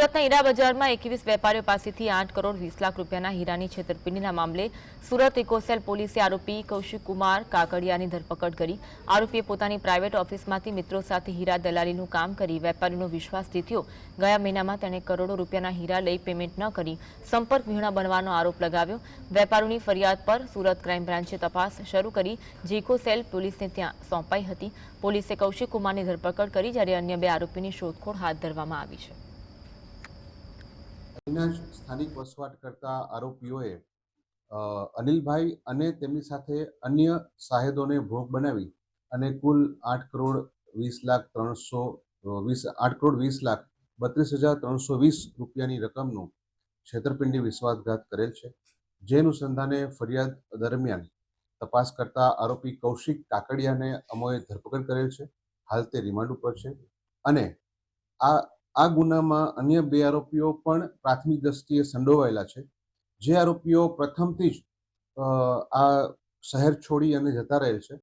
સુરતના હીરા બજારમાં એકવીસ વેપારીઓ પાસેથી આઠ કરોડ વીસ લાખ રૂપિયાના હીરાની છેતરપિંડીના મામલે સુરત ઇકોસેલ પોલીસે આરોપી કૌશિક કુમાર કાકડિયાની ધરપકડ કરી. આરોપીએ પોતાની પ્રાઇવેટ ઓફિસમાંથી મિત્રો સાથે હીરા દલાલીનું કામ કરી. વેપારીનો વિશ્વાસ જીત્યો. ગયા મહિનામાં તેણે કરોડો રૂપિયાના હીરા લઈ પેમેન્ટ ન કરી સંપર્ક વિહોણા બનવાનો આરોપ લગાવ્યો. વેપારીની ફરિયાદ પર સુરત ક્રાઇમ બ્રાન્ચે તપાસ શરૂ કરી. જે ઇકોસેલ પોલીસને ત્યાં સોંપાઈ હતી. પોલીસે કૌશિક કુમારની ધરપકડ કરી, જ્યારે અન્ય બે આરોપીની શોધખોળ હાથ ધરવામાં આવી છે. સ્થાનિક વસવાટ કરતા આરોપીઓએ અનિલભાઈ અને તેમની સાથે અન્ય સાહેદોને ભોગ બનાવી અને કુલ આઠ કરોડ વીસ લાખ ત્રણસો વીસ, આઠ કરોડ વીસ લાખ બત્રીસ હજાર ત્રણસો વીસ રૂપિયાની રકમનું છેતરપિંડી વિશ્વાસઘાત કરેલ છે. જે અનુસંધાને ફરિયાદ દરમિયાન તપાસ કરતા આરોપી કૌશિક કાકડિયાને અમોએ ધરપકડ કરેલ છે. હાલ તે રિમાન્ડ ઉપર છે. અને આ આ ગુનામાં અન્ય બે આરોપીઓ પણ પ્રાથમિક દ્રષ્ટિએ સંડોવાયેલા છે. જે આરોપીઓ પ્રથમથી જ આ શહેર છોડી અને જતા રહેલ છે.